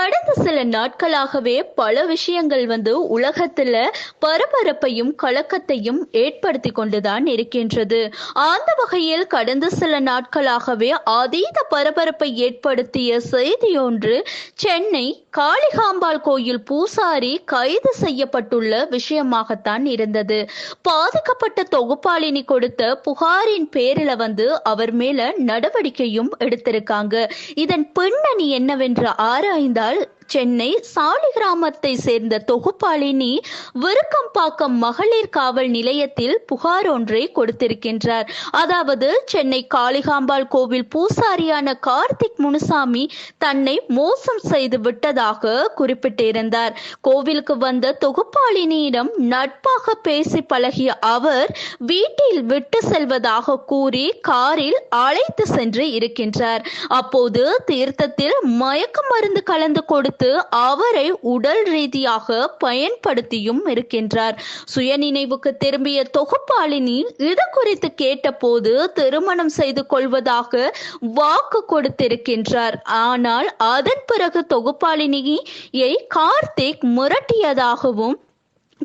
ಕಡ கடந்த சில நாட்களாகவே பல விஷயங்கள் வந்து உலகத்துல பரபரப்பையும் கலக்கத்தையும் ஏற்படுத்தி கொண்டுதான் இருக்கின்றது. அந்த வகையில் கடந்த சில நாட்களாகவே அதீத பரபரப்பை ஏற்படுத்திய செய்தி ஒன்று சென்னை காளிகாம்பாள் கோயில் பூசாரி கைது செய்யப்பட்டுள்ள விஷயமாகத்தான் இருந்தது. பாதிக்கப்பட்ட தொகுப்பாளினி கொடுத்த புகாரின் பேரில வந்து அவர் மேல நடவடிக்கையும் எடுத்திருக்காங்க. இதன் பின்னணி என்னவென்று ஆராய்ந்தால் சென்னை சாலிகிராமத்தை சேர்ந்த தொகுப்பாளினி விருக்கம்பாக்கம் மகளிர் காவல் நிலையத்தில் புகார் ஒன்றை கொடுத்திருக்கின்றார். அதாவது சென்னை காளிகாம்பாள் கோவில் பூசாரியான கார்த்திக் முனுசாமி தன்னை மோசம் செய்து விட்டதாக குறிப்பிட்டிருந்தார். கோவிலுக்கு வந்த தொகுப்பாளினியிடம் நட்பாக பேசி பழகிய அவர் வீட்டில் விட்டு செல்வதாக கூறி காரில் அழைத்து சென்று இருக்கின்றார். அப்போது தீர்த்தத்தில் மயக்க மருந்து கலந்து கொடுத்து அவரை உடல் ரீதியாக பயன்படுத்தியும் இருக்கின்றார். சுயநினைவுக்கு திரும்பிய தொகுப்பாளினி இது குறித்து கேட்டபோது திருமணம் செய்து கொள்வதாக வாக்கு கொடுத்திருக்கின்றார். ஆனால் அதன் பிறகு தொகுப்பாளினியை கார்த்திக் முரட்டியதாகவும்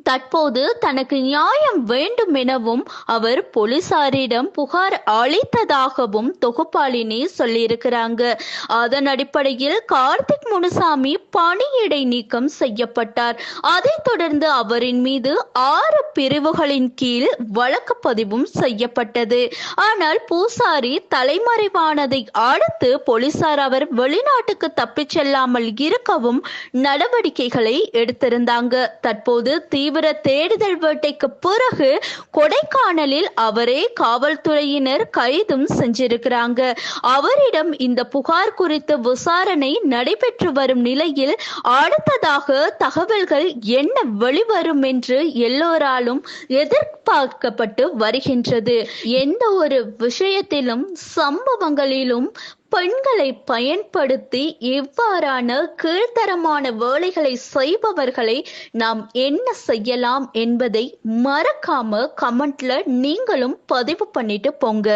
தற்போது தனக்கு நியாயம் வேண்டும் எனவும் அவர் போலீசாரிடம் புகார் அளித்ததாகவும் தொகுப்பாளினி சொல்லியிருக்கிறாங்க. அதன் அடிப்படையில் கார்த்திக் முனுசாமி பணியிடை நீக்கம் செய்யப்பட்டார். அதைத் தொடர்ந்து அவரின் மீது ஆறு பிரிவுகளின் கீழ் வழக்கு பதிவும் செய்யப்பட்டது. ஆனால் பூசாரி தலைமறைவானதை அடுத்து போலீசார் அவர் வெளிநாட்டுக்கு தப்பிச் செல்லாமல் இருக்கவும் நடவடிக்கைகளை எடுத்திருந்தாங்க. தற்போது தீவிர தேடுதல் வேட்டைக்கு பிறகு கொடைக்கானலில் அவரே காவல்துறையினர் கைதும் செஞ்சிருக்கிறாங்க. அவரிடம் இந்த புகார் குறித்து விசாரணை நடைபெற்று வரும் நிலையில் அடுத்ததாக தகவல்கள் என்ன வெளிவரும் என்று எல்லோராலும் எதிர்பார்க்கப்பட்டு வருகின்றது. எந்த ஒரு விஷயத்திலும் சம்பவங்களிலும் பெண்களை பயன்படுத்தி இவ்வாறான கீழ்த்தரமான வேலைகளை செய்பவர்களை நாம் என்ன செய்யலாம் என்பதை மறக்காம கமெண்ட்ல நீங்களும் பதிவு பண்ணிட்டு போங்க.